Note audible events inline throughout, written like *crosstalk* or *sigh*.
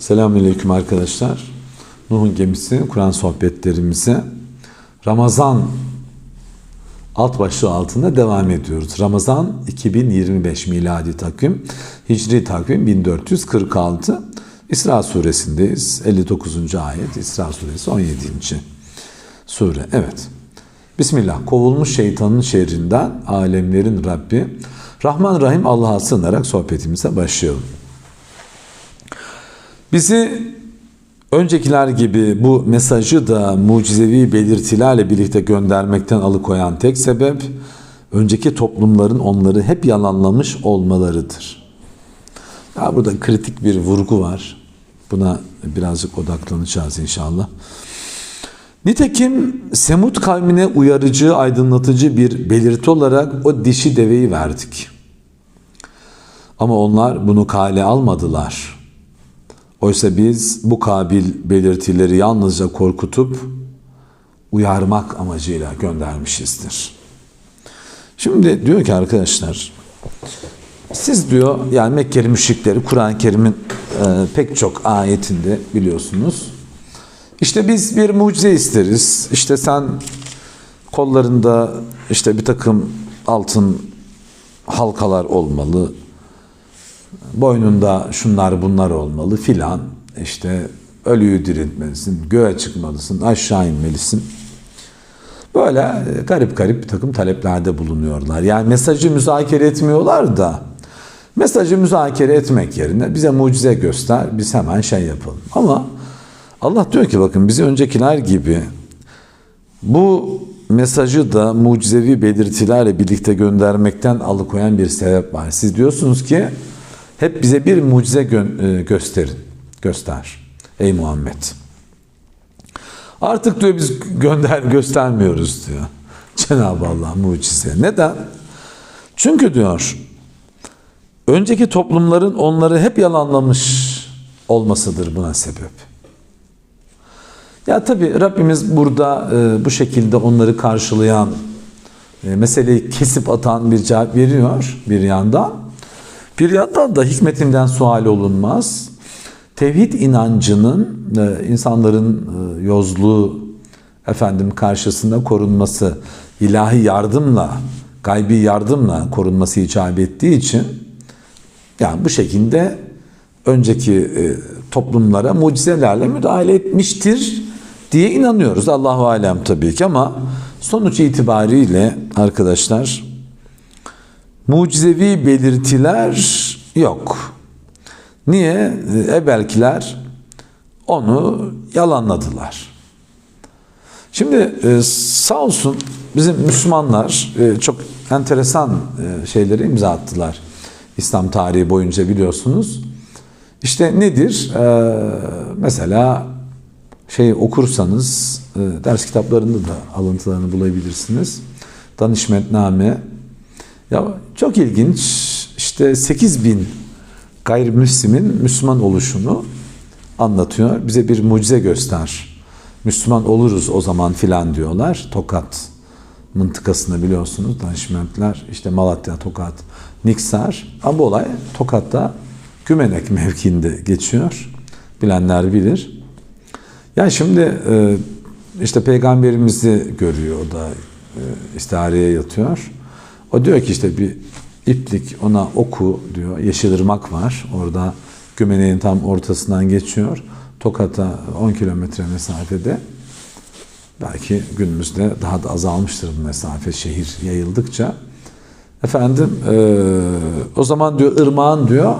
Selamünaleyküm arkadaşlar. Nuh'un gemisi Kur'an sohbetlerimize Ramazan alt başlığı altında devam ediyoruz. Ramazan 2025 miladi takvim, Hicri takvim 1446. İsra suresindeyiz. 59. ayet İsra suresi 17. sure. Evet. Bismillah. Kovulmuş şeytanın şerrinden alemlerin Rabbi Rahman Rahim Allah'a sığınarak sohbetimize başlayalım. Bizi öncekiler gibi bu mesajı da mucizevi belirtilerle birlikte göndermekten alıkoyan tek sebep önceki toplumların onları hep yalanlamış olmalarıdır. Ya burada kritik bir vurgu var. Buna birazcık odaklanacağız inşallah. Nitekim Semut kavmine uyarıcı, aydınlatıcı bir belirti olarak o dişi deveyi verdik. Ama onlar bunu kale almadılar. Oysa biz bu kabil belirtileri yalnızca korkutup uyarmak amacıyla göndermişizdir. Şimdi diyor ki arkadaşlar, siz diyor yani Mekkeli müşrikleri Kur'an-ı Kerim'in e, pek çok ayetinde biliyorsunuz. İşte biz bir mucize isteriz. İşte sen kollarında işte bir takım altın halkalar olmalı. Boynunda şunlar bunlar olmalı filan. İşte ölüyü diriltmelisin, göğe çıkmalısın, aşağı inmelisin. Böyle garip garip bir takım taleplerde bulunuyorlar. Yani mesajı müzakere etmiyorlar da mesajı müzakere etmek yerine bize mucize göster, biz hemen şey yapalım. Ama Allah diyor ki bakın bizi öncekiler gibi bu mesajı da mucizevi belirtilerle birlikte göndermekten alıkoyan bir sebep var. Siz diyorsunuz ki hep bize bir mucize gö- gösterin, göster ey Muhammed. Artık diyor biz gönder göstermiyoruz diyor. Cenab-ı Allah mucize. Neden? Çünkü diyor önceki toplumların onları hep yalanlamış olmasıdır buna sebep. Ya tabi Rabbimiz burada e, bu şekilde onları karşılayan, e, meseleyi kesip atan bir cevap veriyor bir yandan. Bir yandan da hikmetinden sual olunmaz. Tevhid inancının e, insanların e, yozluğu efendim karşısında korunması, ilahi yardımla, gaybi yardımla korunması icap ettiği için yani bu şekilde önceki e, toplumlara mucizelerle müdahale etmiştir diye inanıyoruz. Allahu alem tabii ki ama sonuç itibariyle arkadaşlar mucizevi belirtiler yok. Niye? Evvelkiler onu yalanladılar. Şimdi e, sağ olsun bizim Müslümanlar e, çok enteresan e, şeyleri imza attılar. İslam tarihi boyunca biliyorsunuz. İşte nedir? Mesela şey okursanız ders kitaplarında da alıntılarını bulabilirsiniz. Danışmetname. Ya çok ilginç. İşte 8 bin gayrimüslimin Müslüman oluşunu anlatıyor. Bize bir mucize göster. Müslüman oluruz o zaman filan diyorlar. Tokat mıntıkasını biliyorsunuz. Danışmentler işte Malatya, Tokat, Niksar. Ama bu olay Tokat'ta Gümenek mevkiinde geçiyor. Bilenler bilir. Yani şimdi işte peygamberimizi görüyor o da istihareye yatıyor. O diyor ki işte bir iplik ona oku diyor. Yeşilırmak var. Orada Gümeneğin tam ortasından geçiyor. Tokat'a 10 kilometre mesafede. Belki günümüzde daha da azalmıştır bu mesafe şehir yayıldıkça. Efendim e, o zaman diyor ırmağın diyor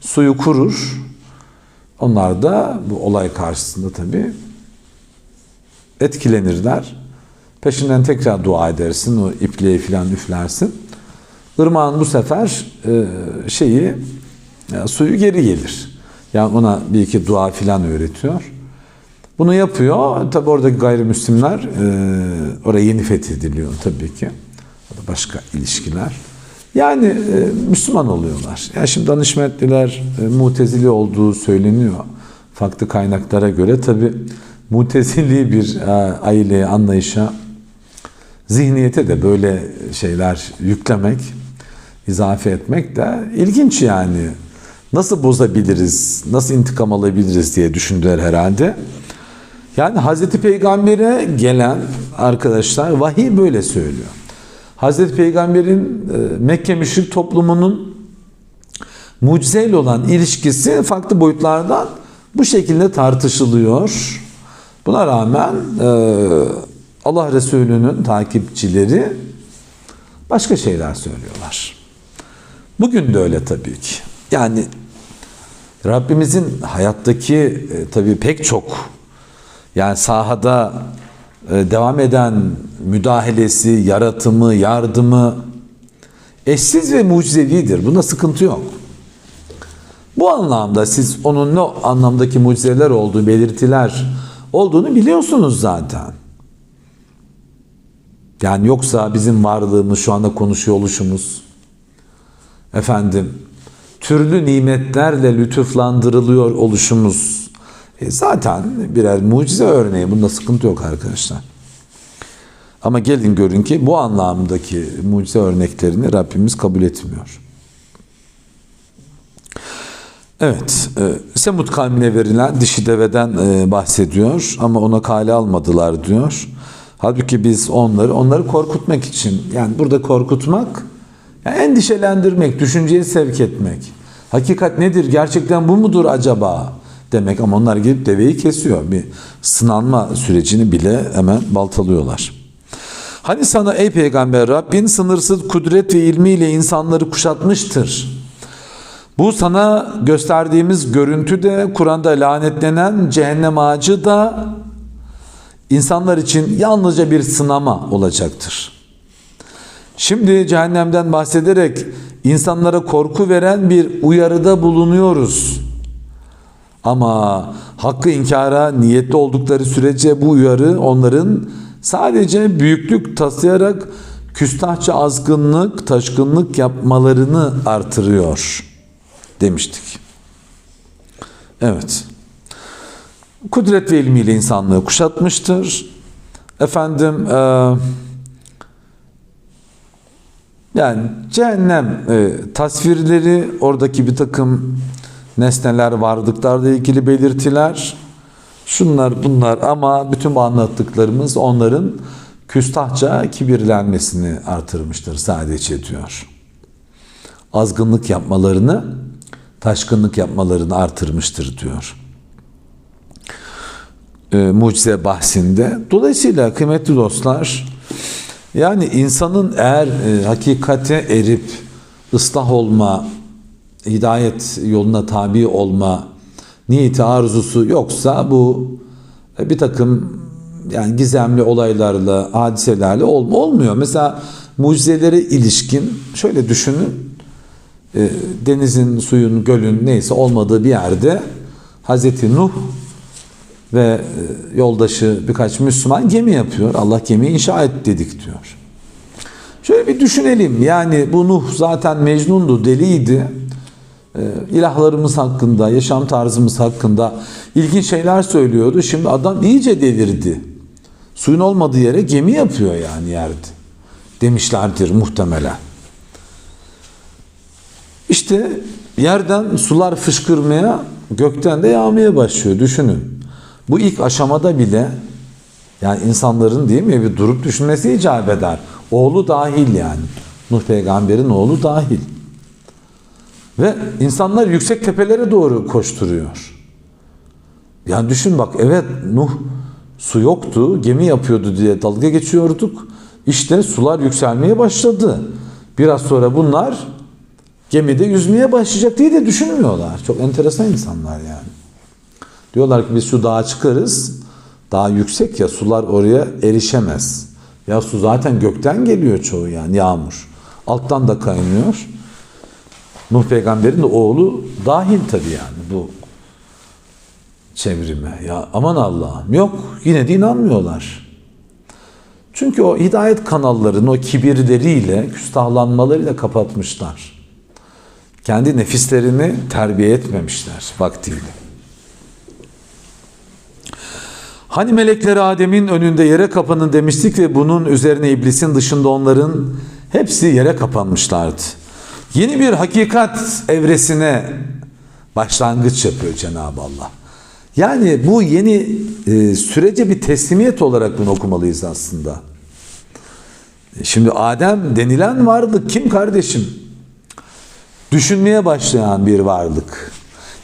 suyu kurur. Onlar da bu olay karşısında tabii etkilenirler. Peşinden tekrar dua edersin, o ipliği filan üflersin. Irmağın bu sefer e, şeyi suyu geri gelir. Yani ona bir iki dua filan öğretiyor. Bunu yapıyor. Tabi oradaki gayrimüslimler e, oraya yeni fethediliyor tabii ki. Başka ilişkiler. Yani e, Müslüman oluyorlar. Yani şimdi danışmetliler e, mutezili olduğu söyleniyor. Farklı kaynaklara göre tabi mutezili bir e, aileye, anlayışa, zihniyete de böyle şeyler yüklemek, izafe etmek de ilginç yani. nasıl bozabiliriz, nasıl intikam alabiliriz diye düşündüler herhalde. Yani Hazreti Peygamber'e gelen arkadaşlar vahiy böyle söylüyor. Hazreti Peygamber'in e, Mekke müşrik toplumunun mucizeyle olan ilişkisi farklı boyutlardan bu şekilde tartışılıyor. Buna rağmen e, Allah Resulü'nün takipçileri başka şeyler söylüyorlar. Bugün de öyle tabii ki. Yani Rabbimizin hayattaki e, tabii pek çok yani sahada e, devam eden müdahalesi, yaratımı, yardımı eşsiz ve mucizevidir. Bunda sıkıntı yok. Bu anlamda siz onun ne anlamdaki mucizeler olduğu, belirtiler olduğunu biliyorsunuz zaten. Yani yoksa bizim varlığımız, şu anda konuşuyor oluşumuz, efendim, türlü nimetlerle lütuflandırılıyor oluşumuz, e zaten birer mucize örneği. Bunda sıkıntı yok arkadaşlar. Ama gelin görün ki bu anlamdaki mucize örneklerini Rabbimiz kabul etmiyor. Evet, e, Semud kavmine verilen dişi deveden e, bahsediyor ama ona kale almadılar diyor. Halbuki biz onları onları korkutmak için yani burada korkutmak yani endişelendirmek, düşünceye sevk etmek. Hakikat nedir? Gerçekten bu mudur acaba? demek ama onlar gidip deveyi kesiyor. Bir sınanma sürecini bile hemen baltalıyorlar. Hani sana ey peygamber Rabbin sınırsız kudret ve ilmiyle insanları kuşatmıştır. Bu sana gösterdiğimiz görüntü de Kur'an'da lanetlenen cehennem ağacı da insanlar için yalnızca bir sınama olacaktır. Şimdi cehennemden bahsederek insanlara korku veren bir uyarıda bulunuyoruz. Ama hakkı inkara niyetli oldukları sürece bu uyarı onların sadece büyüklük taslayarak küstahça azgınlık, taşkınlık yapmalarını artırıyor demiştik. Evet. Kudret ve ilmiyle insanlığı kuşatmıştır. Efendim e, yani cehennem e, tasvirleri oradaki bir takım nesneler, varlıklarla ilgili belirtiler. Şunlar bunlar ama bütün bu anlattıklarımız onların küstahça kibirlenmesini artırmıştır sadece diyor. Azgınlık yapmalarını, taşkınlık yapmalarını artırmıştır diyor. E, mucize bahsinde. Dolayısıyla kıymetli dostlar, yani insanın eğer e, hakikate erip ıslah olma, hidayet yoluna tabi olma niyeti arzusu yoksa bu e, bir takım yani gizemli olaylarla, hadiselerle ol, olmuyor. Mesela mucizelere ilişkin şöyle düşünün. E, denizin, suyun, gölün neyse olmadığı bir yerde Hazreti Nuh ve e, yoldaşı birkaç Müslüman gemi yapıyor. Allah gemiyi inşa et dedik diyor. Şöyle bir düşünelim. Yani bu Nuh zaten mecnundu, deliydi e, ilahlarımız hakkında, yaşam tarzımız hakkında ilginç şeyler söylüyordu. Şimdi adam iyice delirdi. Suyun olmadığı yere gemi yapıyor yani yerde. Demişlerdir muhtemelen. İşte yerden sular fışkırmaya, gökten de yağmaya başlıyor. Düşünün. Bu ilk aşamada bile yani insanların değil mi bir durup düşünmesi icap eder. Oğlu dahil yani. Nuh peygamberin oğlu dahil. Ve insanlar yüksek tepelere doğru koşturuyor. Yani düşün bak evet Nuh su yoktu, gemi yapıyordu diye dalga geçiyorduk. İşte sular yükselmeye başladı. Biraz sonra bunlar gemide yüzmeye başlayacak diye de düşünmüyorlar. Çok enteresan insanlar yani. Diyorlar ki biz şu dağa çıkarız. Daha yüksek ya sular oraya erişemez. Ya su zaten gökten geliyor çoğu yani yağmur. Alttan da kaynıyor. Nuh peygamberin de oğlu dahil tabii yani bu çevrime. Ya aman Allah'ım yok yine de inanmıyorlar. Çünkü o hidayet kanallarını o kibirleriyle, küstahlanmalarıyla kapatmışlar. Kendi nefislerini terbiye etmemişler vaktiyle. Hani melekleri Adem'in önünde yere kapanın demiştik ve bunun üzerine iblisin dışında onların hepsi yere kapanmışlardı. Yeni bir hakikat evresine başlangıç yapıyor Cenab-ı Allah. Yani bu yeni e, sürece bir teslimiyet olarak bunu okumalıyız aslında. Şimdi Adem denilen varlık kim kardeşim? Düşünmeye başlayan bir varlık.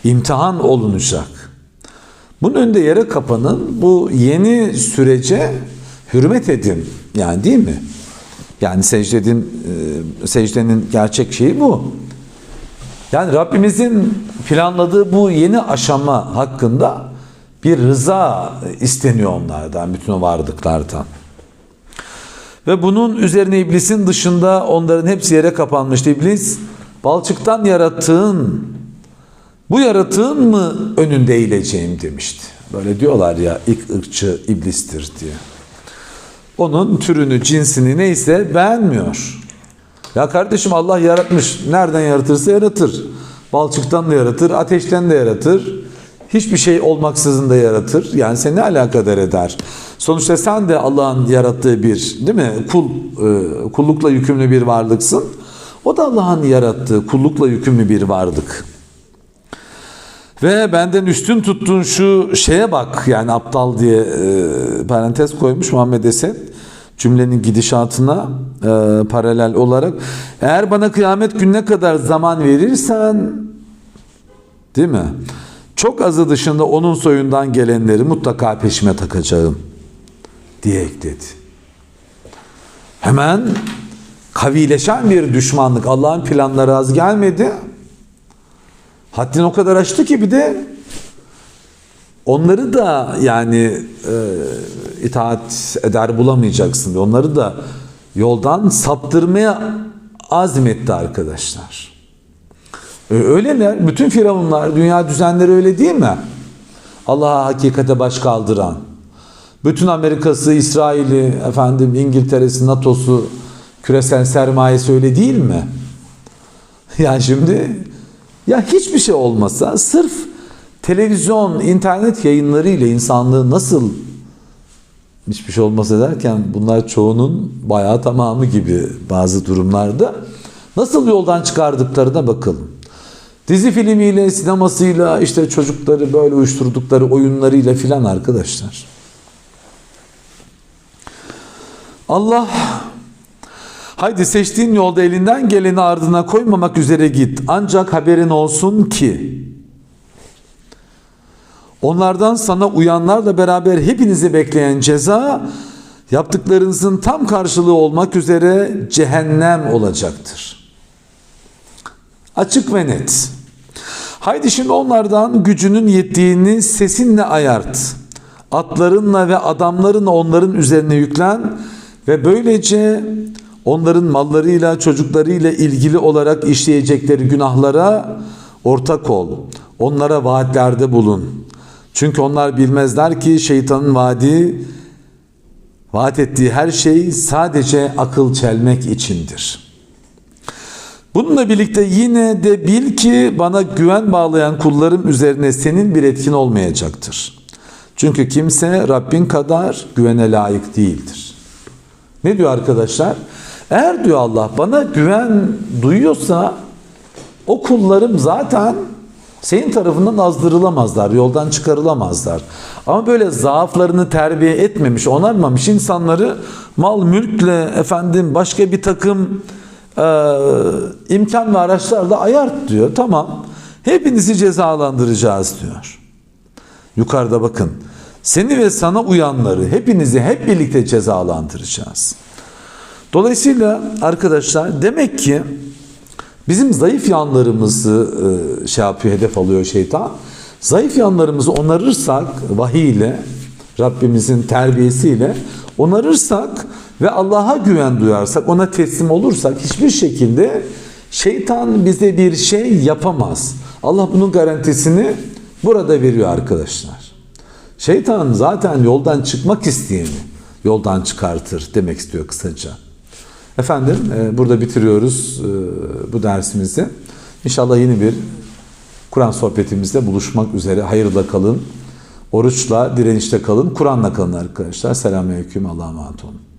İmtihan olunacak. Bunun önünde yere kapanın. Bu yeni sürece hürmet edin. Yani değil mi? Yani secdenin, e, secdenin gerçek şeyi bu. Yani Rabbimizin planladığı bu yeni aşama hakkında bir rıza isteniyor onlardan, bütün o varlıklardan. Ve bunun üzerine iblisin dışında onların hepsi yere kapanmıştı. İblis balçıktan yarattığın bu yaratığın mı önünde eğileceğim demişti. Böyle diyorlar ya ilk ırkçı iblistir diye. Onun türünü, cinsini neyse beğenmiyor. Ya kardeşim Allah yaratmış. Nereden yaratırsa yaratır. Balçıktan da yaratır, ateşten de yaratır. Hiçbir şey olmaksızın da yaratır. Yani seni ne alakadar eder? Sonuçta sen de Allah'ın yarattığı bir, değil mi? Kul, e, kullukla yükümlü bir varlıksın. O da Allah'ın yarattığı kullukla yükümlü bir varlık. Ve benden üstün tuttuğun şu şeye bak yani aptal diye e, parantez koymuş Muhammed Esed cümlenin gidişatına e, paralel olarak eğer bana kıyamet gününe kadar zaman verirsen değil mi? Çok azı dışında onun soyundan gelenleri mutlaka peşime takacağım diye ekledi. Hemen kavileşen bir düşmanlık Allah'ın planları az gelmedi. Haddini o kadar açtı ki bir de onları da yani e, itaat eder bulamayacaksın. Onları da yoldan saptırmaya azmetti arkadaşlar. E, öyleler. Bütün firavunlar, dünya düzenleri öyle değil mi? Allah'a hakikate baş kaldıran. Bütün Amerika'sı, İsrail'i, efendim İngiltere'si, NATO'su, küresel sermayesi öyle değil mi? *laughs* Yani şimdi ya hiçbir şey olmasa sırf televizyon, internet yayınları ile insanlığı nasıl hiçbir şey olmasa derken bunlar çoğunun bayağı tamamı gibi bazı durumlarda nasıl yoldan çıkardıklarına bakalım. Dizi filmiyle, sinemasıyla, işte çocukları böyle uyuşturdukları oyunlarıyla filan arkadaşlar. Allah Haydi seçtiğin yolda elinden geleni ardına koymamak üzere git. Ancak haberin olsun ki onlardan sana uyanlarla beraber hepinizi bekleyen ceza yaptıklarınızın tam karşılığı olmak üzere cehennem olacaktır. Açık ve net. Haydi şimdi onlardan gücünün yettiğini sesinle ayart. Atlarınla ve adamlarınla onların üzerine yüklen ve böylece onların mallarıyla çocuklarıyla ilgili olarak işleyecekleri günahlara ortak ol. Onlara vaatlerde bulun. Çünkü onlar bilmezler ki şeytanın vaadi vaat ettiği her şey sadece akıl çelmek içindir. Bununla birlikte yine de bil ki bana güven bağlayan kullarım üzerine senin bir etkin olmayacaktır. Çünkü kimse Rabbin kadar güvene layık değildir. Ne diyor arkadaşlar? Eğer diyor Allah bana güven duyuyorsa o kullarım zaten senin tarafından azdırılamazlar, yoldan çıkarılamazlar. Ama böyle zaaflarını terbiye etmemiş, onarmamış insanları mal mülkle efendim başka bir takım e, imkan ve araçlarla ayart diyor. Tamam. Hepinizi cezalandıracağız diyor. Yukarıda bakın. Seni ve sana uyanları hepinizi hep birlikte cezalandıracağız. Dolayısıyla arkadaşlar demek ki bizim zayıf yanlarımızı e, şey yapıyor, hedef alıyor şeytan. Zayıf yanlarımızı onarırsak vahiy ile Rabbimizin terbiyesiyle onarırsak ve Allah'a güven duyarsak, ona teslim olursak hiçbir şekilde şeytan bize bir şey yapamaz. Allah bunun garantisini burada veriyor arkadaşlar. Şeytan zaten yoldan çıkmak isteyeni yoldan çıkartır demek istiyor kısaca. Efendim e, burada bitiriyoruz e, bu dersimizi. İnşallah yeni bir Kur'an sohbetimizde buluşmak üzere. Hayırla kalın. Oruçla, direnişte kalın. Kur'an'la kalın arkadaşlar. Selamünaleyküm. Allah'a emanet olun.